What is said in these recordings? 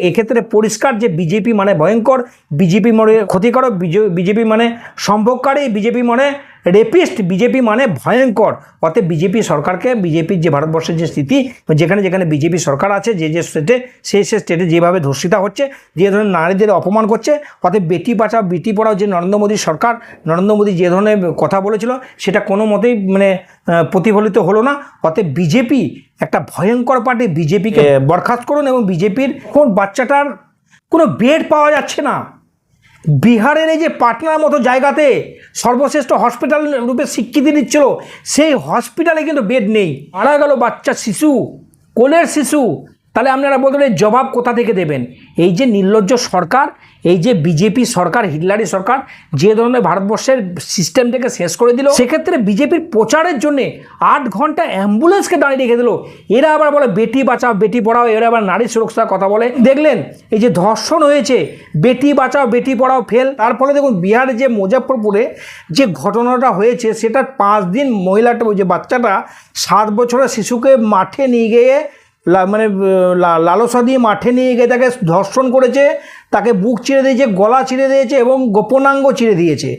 এক্ষেত্রে পরিষ্কার যে বিজেপি মানে ভয়ঙ্কর বিজেপি মানে ক্ষতিকারক বিজেপি মানে সম্ভবকারী বিজেপি মানে রেপিস্ট বিজেপি মানে ভয়ঙ্কর। অতএব বিজেপি সরকারকে বিজেপির যে ভারতবর্ষের যে স্থিতি যেখানে যেখানে বিজেপি সরকার আছে যে যে স্টেটে সেই সে স্টেটে যেভাবে ধর্ষিতা হচ্ছে যে ধরনের নারীদের অপমান করছে অতএব বেটি বাঁচাও বেটি পড়াও যে নরেন্দ্র মোদী সরকার নরেন্দ্র মোদী যে ধরনের কথা বলেছিল সেটা কোনো মতেই মানে প্রতিফলিত হলো না। অতএব বিজেপি একটা ভয়ঙ্কর পার্টি বিজেপিকে বরখাস্ত করুন এবং বিজেপির কোন বাচ্চাটার কোনো বেড পাওয়া যাচ্ছে না। বিহারের এই যে পাটনার মতো জায়গাতে সর্বশ্রেষ্ঠ হসপিটাল রূপে স্বীকৃতি দিচ্ছিল, সেই হসপিটালে কিন্তু বেড নেই। মারা গেল বাচ্চা শিশু কোলের শিশু তাহলে আপনারা বলতেন এর জবাব কোথা থেকে দেবেন? এই যে নির্লজ্জ সরকার, এই যে বিজেপি সরকার হিটলারি সরকার, যে ধরনের ভারতবর্ষের সিস্টেমটাকে শেষ করে দিল, সেক্ষেত্রে বিজেপির প্রচারের জন্যে আট ঘণ্টা অ্যাম্বুলেন্সকে দাঁড়িয়ে রেখে দিল। এরা আবার বলে, বেটি বাঁচাও, বেটি পড়াও, এরা আবার নারী সুরক্ষার কথা বলে। দেখলেন, এই যে ধর্ষণ হয়েছে, বেটি বাঁচাও, বেটি পড়াও ফেল তার ফলে দেখুন, বিহারে যে মুজফ্ফরপুরে যে ঘটনাটা হয়েছে সেটা পাঁচ দিন মহিলাটা, ওই যে বাচ্চাটা, সাত বছরের শিশুকে মাঠে নিয়ে গিয়ে মানে লালসা দিয়ে মাঠে নিয়ে গিয়ে তাকে ধর্ষণ করেছে, তাকে বুক চিরে দিয়েছে, গলা চিরে দিয়েছে এবং গোপনাঙ্গ ছিঁড়ে দিয়েছে।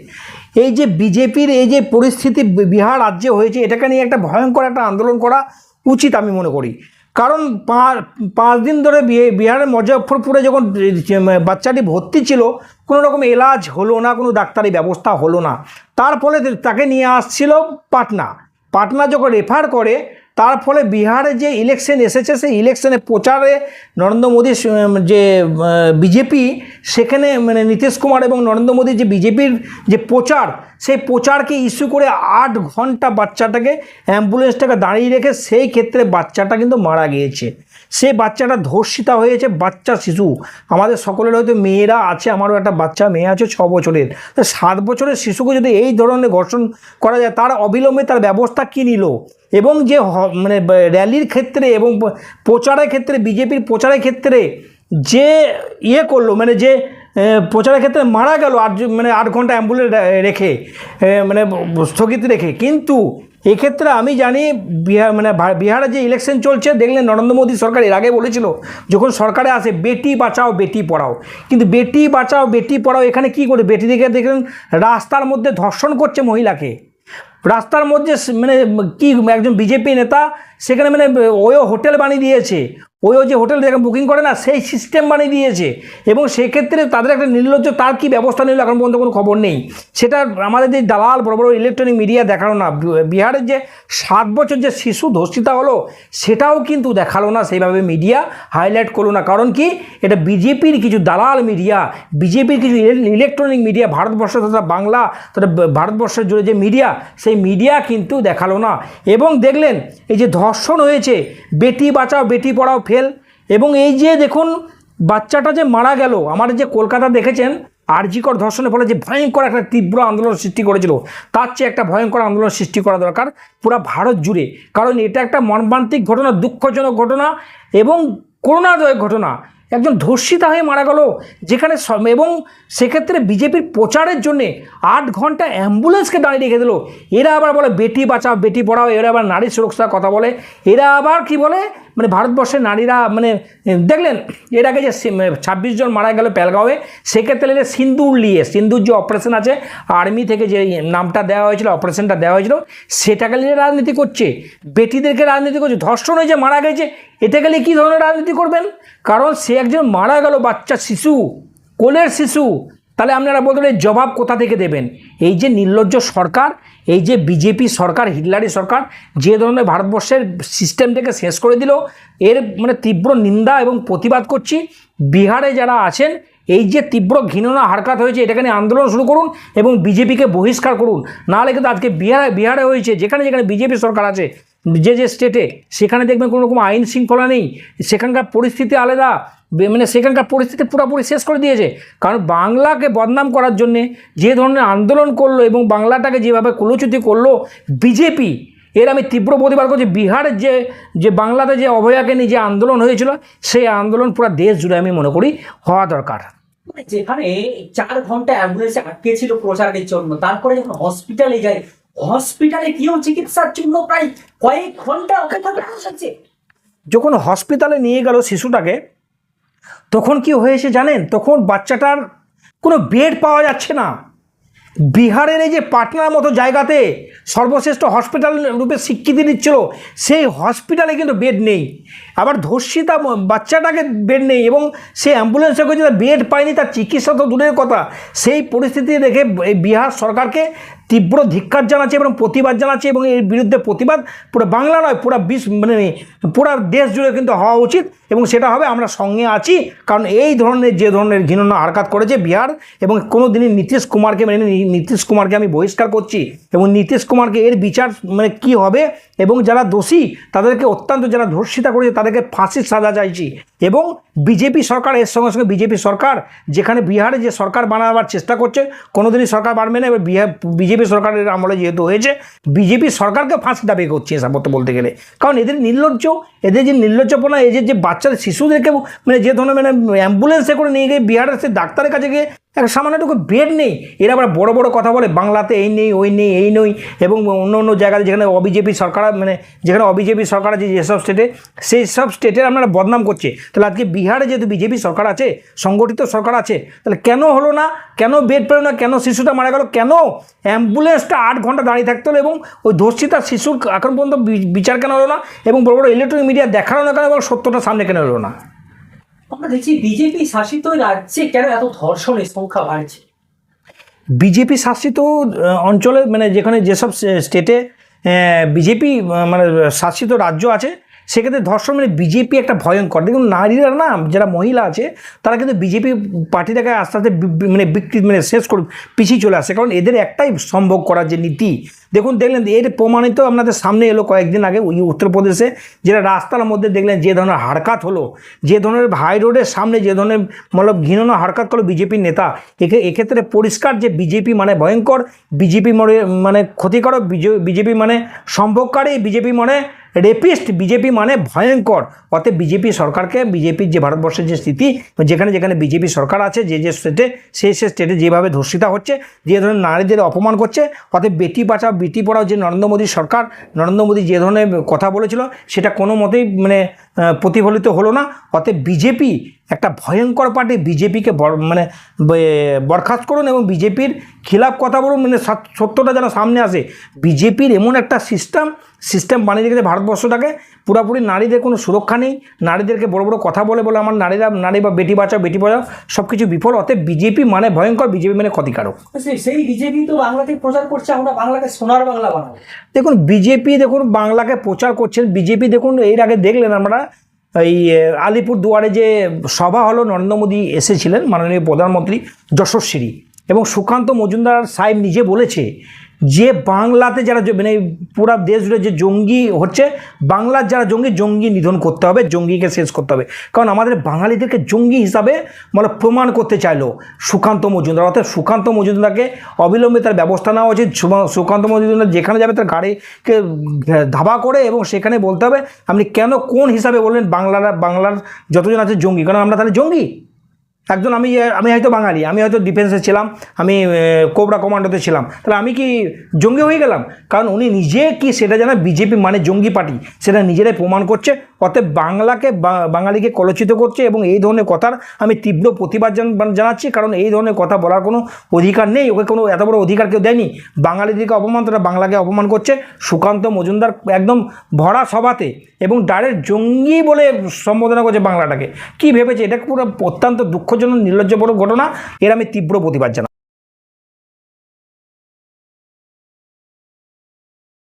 এই যে বিজেপির এই যে পরিস্থিতি বিহার রাজ্যে হয়েছে, এটাকে নিয়ে একটা ভয়ঙ্কর একটা আন্দোলন করা উচিত আমি মনে করি। কারণ পাঁচ দিন ধরে বিহারের মুজফ্ফরপুরে যখন বাচ্চাটি ভর্তি ছিল, কোনো রকম এলাজ হলো না, কোনো ডাক্তারি ব্যবস্থা হলো না। তার ফলে তাকে নিয়ে আসছিল পাটনা। পাটনা যখন রেফার করে তার ফলে বিহারে যে ইলেকশন এসেছে, সেই ইলেকশনে প্রচারে নরেন্দ্র মোদী যে বিজেপি, সেখানে মানে নীতিশ কুমার এবং নরেন্দ্র মোদী যে বিজেপির যে প্রচার, সেই প্রচারকে ইস্যু করে আট ঘণ্টা বাচ্চাটাকে অ্যাম্বুলেন্সটাকে দাঁড়িয়ে রেখে সেই ক্ষেত্রে বাচ্চাটা কিন্তু মারা গিয়েছে। সেই বাচ্চাটা ধর্ষিতা হয়েছে, বাচ্চা শিশু। আমাদের সকলের হয়তো মেয়েরা আছে, আমারও একটা বাচ্চা মেয়ে আছে, ছ বছরের। তো সাত বছরের শিশুকে যদি এই ধরনের ঘর্ষণ করা যায়, তার অবিলম্বে তার ব্যবস্থা কী নিল? এবং যে মানে র্যালির ক্ষেত্রে এবং প্রচারের ক্ষেত্রে, বিজেপির প্রচারের ক্ষেত্রে যে ইয়ে করল মানে যে প্রচারের ক্ষেত্রে মারা গেল আট মানে আট ঘণ্টা অ্যাম্বুলেন্স রেখে মানে স্থগিত রেখে। কিন্তু এক্ষেত্রে আমি জানি বিহার মানে বিহারে যে ইলেকশন চলছে, দেখলেন নরেন্দ্র মোদী সরকার এর আগে বলেছিল, যখন সরকারে আসে, বেটি বাঁচাও, বেটি পড়াও। কিন্তু বেটি বাঁচাও, বেটি পড়াও, এখানে কি করে? বেটি দেখে দেখলেন রাস্তার মধ্যে ধর্ষণ করছে মহিলাকে। রাস্তার মধ্যে মানে কি, একজন বিজেপি নেতা সেখানে মানে ওয়ো হোটেল বানিয়ে দিয়েছে। ওয়ো যে হোটেল যেখানে বুকিং করে না, সেই সিস্টেম বানিয়ে দিয়েছে। এবং সেক্ষেত্রে তাদের একটা নির্লজ্জ, তার কি ব্যবস্থা নিল এখন পর্যন্ত কোনো খবর নেই। সেটা আমাদের যে দালাল, বড় বড় ইলেকট্রনিক মিডিয়া দেখাল না। বিহারের যে সাত বছর যে শিশু ধর্ষিতা হলো, সেটাও কিন্তু দেখাল না। সেইভাবে মিডিয়া হাইলাইট করল না। কারণ কি? এটা বিজেপির কিছু দালাল মিডিয়া বিজেপির কিছু ইলেকট্রনিক মিডিয়া ভারতবর্ষ তথা বাংলা তথা ভারতবর্ষের জুড়ে যে মিডিয়া সেই মিডিয়া কিন্তু দেখাল না। এবং দেখলেন, এই যে ধর্ষণ হয়েছে বেটি বাঁচাও, বেটি পড়াও ফেল এবং এই যে দেখুন, বাচ্চাটা যে মারা গেল, আমার যে কলকাতা দেখেছেন, আরজিকর ধর্ষণের ফলে যে ভয়ঙ্কর একটা তীব্র আন্দোলন সৃষ্টি করেছিল, তার চেয়ে একটা ভয়ঙ্কর আন্দোলন সৃষ্টি করা দরকার পুরো ভারত জুড়ে। কারণ এটা একটা মর্মান্তিক ঘটনা, দুঃখজনক ঘটনা এবং করোনাদয়ক ঘটনা। একজন ধর্ষিতা হয়ে মারা গেল, যেখানে এবং সেক্ষেত্রে বিজেপির প্রচারের জন্যে আট ঘণ্টা অ্যাম্বুলেন্সকে দাঁড়িয়ে রেখে দিল। এরা আবার বলে, বেটি বাঁচাও, বেটি পড়াও, এরা আবার নারী সুরক্ষার কথা বলে। এরা আবার কি বলে মানে ভারতবর্ষের নারীরা মানে দেখলেন, এর আগে যে ছাব্বিশ জন মারা গেল পেলগাঁওয়ে সেক্ষেত্রে সিন্দুর নিয়ে সিন্দুর যে অপারেশন আছে আর্মি থেকে যে নামটা দেওয়া হয়েছিল অপারেশনটা দেওয়া হয়েছিল, সেটাকে নিয়ে রাজনীতি করছে। বেটিদেরকে রাজনীতি করছে, ধর্ষণ হয়ে যে মারা গেছে এটাকে গেলে কী ধরনের রাজনীতি করবেন? কারণ সে একজন মারা গেল, বাচ্চা, শিশু, কোলের শিশু। তাহলে আপনারা বলতেন এর জবাব কোথা থেকে দেবেন? এই যে নির্লজ্জ সরকার, এই যে বিজেপি সরকার হিটলারি সরকার, যে ধরনের ভারতবর্ষের সিস্টেমটাকে শেষ করে দিল, এর মানে তীব্র নিন্দা এবং প্রতিবাদ করছি। বিহারে যারা আছেন, এই যে তীব্র ঘৃণনা হারকাত হয়েছে, এটাকে নিয়ে আন্দোলন শুরু করুন এবং বিজেপিকে বহিষ্কার করুন। নাহলে কিন্তু আজকে বিহারে বিহারে হয়েছে, যেখানে যেখানে বিজেপি সরকার আছে যে যে স্টেটে সেখানে দেখবেন কোনো রকম আইন শৃঙ্খলা নেই, সেখানকার পরিস্থিতি আলাদা মানে সেখানকার পরিস্থিতি পুরোপুরি শেষ করে দিয়েছে। কারণ বাংলাকে বদনাম করার জন্যে যে ধরনের আন্দোলন করল এবং বাংলাটাকে যেভাবে কুলোচ্যুতি করল, বিজেপি, এর আমি তীব্র প্রতিবাদ করছি। বিহারের যে যে বাংলাতে যে অভয়াকে নিয়ে যে আন্দোলন হয়েছিল, সেই আন্দোলন পুরো দেশ জুড়ে আমি মনে করি হওয়া দরকার। মানে যেখানে চার ঘণ্টা অ্যাম্বুলেন্সে আটকে ছিল প্রচারের জন্য, তারপরে যখন হসপিটালে যায় হসপিটালে গিয়েও চিকিৎসার জন্য প্রায় কয়েক ঘণ্টা অপেক্ষা করতে হচ্ছে। যখন হসপিটালে নিয়ে গেল শিশুটাকে, তখন কি হয়েছে জানেন? তখন বাচ্চাটার কোনো বেড পাওয়া যাচ্ছে না। বিহারের এই যে পাটনার মতো জায়গাতে সর্বশ্রেষ্ঠ হসপিটাল রূপে স্বীকৃতি দিচ্ছিল, সেই হসপিটালে কিন্তু বেড নেই। আবার ধর্ষিতা বাচ্চাটাকে বেড নেই এবং সে অ্যাম্বুলেন্সে তার বেড পায়নি, তার চিকিৎসা তো দূরের কথা। সেই পরিস্থিতি দেখে বিহার সরকারকে তীব্র ধিক্কার জানাচ্ছে এবং প্রতিবাদ জানাচ্ছে এবং এর বিরুদ্ধে প্রতিবাদ, পুরো বাংলা নয়, পুরো বিশ্ব মানে পুরো দেশ জুড়ে কিন্তু হওয়া উচিত এবং সেটা হবে আমরা সঙ্গে আছি। কারণ এই ধরনের, যে ধরনের ঘৃণন্য আরকাত করেছে বিহার এবং কোনো দিনই নীতিশ কুমারকে মানে নীতিশ কুমারকে আমি বহিষ্কার করছি এবং নীতিশ কুমারকে এর বিচার মানে কি হবে এবং যারা দোষী তাদেরকে অত্যন্ত যারা ধর্ষিতা করেছে তাদেরকে ফাঁসির সাজা চাইছি। এবং বিজেপি সরকার, এর সঙ্গে সঙ্গে বিজেপি সরকার, যেখানে বিহারে যে সরকার বানাবার চেষ্টা করছে, কোনোদিনই সরকার বাড়বে না। এবার বিহার, বিজেপি সরকারের আমলে যেহেতু হয়েছে, বিজেপি সরকারকে ফাঁসি দাবি করছে এসব মতো বলতে গেলে। কারণ এদের নির্লজ্জ, এদের যে নির্লজ্জপনা, এদের যে বাচ্চাদের, শিশুদেরকে মানে যে ধরনের মানে অ্যাম্বুলেন্সে করে নিয়ে গিয়ে বিহারের সে ডাক্তারের কাছে গিয়ে এক সামান্যটুকু বেড নেই। এরা আবার বড় বড় কথা বলে, বাংলাতে এই নেই, ওই নেই, এই নই, এবং অন্য অন্য জায়গায় যেখানে অবিজেপি সরকার মানে যেখানে অবিজেপি সরকার আছে, যেসব স্টেটে সেই সব স্টেটের আপনারা বদনাম করছে। তাহলে আজকে বিহারে যেহেতু বিজেপি সরকার আছে, সংগঠিত সরকার আছে, তাহলে কেন হলো না, কেন বেড পেল না, কেন শিশুটা মারা গেল, কেন অ্যাম্বুলেন্সটা আট ঘণ্টা দাঁড়িয়ে থাকতে হলো, এবং ওই ধর্ষিতা শিশুর এখন পর্যন্ত বিচার কেন হলো না, এবং বড় বড় ইলেকট্রনিক মিডিয়া দেখানো না কেন, এবং সত্যটা সামনে কেন হলো না? আমরা দেখছি বিজেপি শাসিত রাজ্যে কেন এত ধর্ষণের সংখ্যা বাড়ছে? বিজেপি শাসিত অঞ্চলে মানে যেখানে যেসব স্টেটে বিজেপি মানে শাসিত রাজ্য আছে সেক্ষেত্রে ধর্ষণ মানে বিজেপি একটা ভয়ঙ্কর। দেখুন, নারীরা না, যারা মহিলা আছে, তারা কিন্তু বিজেপি পার্টিটাকে আস্তে আস্তে মানে বিকৃতি মানে শেষ করে পিছিয়ে চলে আসে কারণ এদের একটাই সম্ভব করার যে নীতি। দেখুন, দেখলেন, এর প্রমাণিত আপনাদের সামনে এলো কয়েকদিন আগে ওই উত্তরপ্রদেশে, যেটা রাস্তার মধ্যে দেখলেন যে ধরনের হারকাত হলো, যে ধরনের হাই রোডের সামনে যে ধরনের মতলব ঘৃণানো হারকাত করল বিজেপির নেতা। একে, এক্ষেত্রে পরিষ্কার যে বিজেপি মানে ভয়ঙ্কর, বিজেপি মানে মানে ক্ষতিকর বিজেপি মানে সম্ভবকারী, বিজেপি মানে রেপিস্ট বিজেপি মানে ভয়ঙ্কর। অতএব বিজেপি সরকারকে, বিজেপির যে ভারতবর্ষের যে স্থিতি যেখানে যেখানে বিজেপি সরকার আছে, যে যে স্টেটে সেই সে স্টেটে যেভাবে ধর্ষিতা হচ্ছে, যে ধরনের নারীদের অপমান করছে, অতএব বেটি বাঁচাও, বেটি পড়াও যে নরেন্দ্র মোদী সরকার, নরেন্দ্র মোদী যে ধরনের কথা বলেছিল, সেটা কোনো মতেই মানে প্রতিফলিত হলো না। অতএব বিজেপি একটা ভয়ঙ্কর পার্টি বিজেপিকে মানে বরখাস্ত করুন এবং বিজেপির খিলাফ কথা বলুন মানে সত্যটা যেন সামনে আসে। বিজেপির এমন একটা সিস্টেম সিস্টেম বানিয়ে রেখেছে ভারতবর্ষটাকে পুরোপুরি নারীদের কোনো সুরক্ষা নেই নারীদেরকে বড় বড় কথা বলে বলে আমার নারীরা নারী বা বেটি বাঁচাও বেটি বাঁচাও সব কিছু বিফল অতএব বিজেপি মানে ভয়ঙ্কর বিজেপি মানে ক্ষতিকারক। সেই- সেই বিজেপি তো বাংলাতে প্রচার করছে আমরা বাংলাকে সোনার বাংলা বানাবো। দেখুন বিজেপি দেখুন বাংলাকে প্রচার করছেন বিজেপি দেখুন এর আগে দেখলেন আমরা এই আলিপুর দুয়ারে যে সভা হলো নরেন্দ্র মোদী এসেছিলেন মাননীয় প্রধানমন্ত্রী যশস্বী এবং সুকান্ত মজুমদার সাহেব নিজে বলেছে যে বাংলাতে যারা মানে পুরা দেশ জুড়ে যে জঙ্গি হচ্ছে, বাংলার যারা জঙ্গি জঙ্গি নিধন করতে হবে, জঙ্গিকে শেষ করতে হবে। কারণ আমাদের বাঙালিদেরকে জঙ্গি হিসাবে মানে প্রমাণ করতে চাইলো সুকান্ত মজুমদার। অর্থাৎ সুকান্ত মজুমদারকে অবিলম্বে তার ব্যবস্থা নেওয়া উচিত। সুকান্ত মজুমদার যেখানে যাবে তার গাড়িকে ধাবা করে এবং সেখানে বলতে হবে, আপনি কেন কোন হিসাবে বললেন বাংলার বাংলার যতজন আছে জঙ্গি? কারণ আমরা তাহলে জঙ্গি। একজন আমি আমি হয়তো বাঙালি, আমি হয়তো ডিফেন্সে ছিলাম, আমি কোবরা কমান্ডোতে ছিলাম। তাহলে আমি কি জঙ্গি হয়ে গেলাম? কারণ উনি নিজে কি সেটা জানা? বিজেপি মানে জঙ্গি পার্টি, সেটা নিজেরাই প্রমাণ করছে। অতএব বাংলাকে বাঙালিকে কলচিত করছে এবং এই ধরনের কথার আমি তীব্র প্রতিবাদ জানাচ্ছি। কারণ এই ধরনের কথা বলার কোনো অধিকার নেই। ওকে কোনো এত বড় অধিকার কেউ দেয়নি। বাঙালিদেরকে অপমান, তারা বাংলাকে অপমান করছে। সুকান্ত মজুমদার একদম ভরা সভাতে এবং ডাইরেক্ট জঙ্গি বলে সম্বোধনা করছে বাংলাটাকে। কি ভেবেছে? এটা পুরো অত্যন্ত দুঃখজনক নির্লজ্জপূর্ণ ঘটনা। এর আমি তীব্র প্রতিবাদ জানাই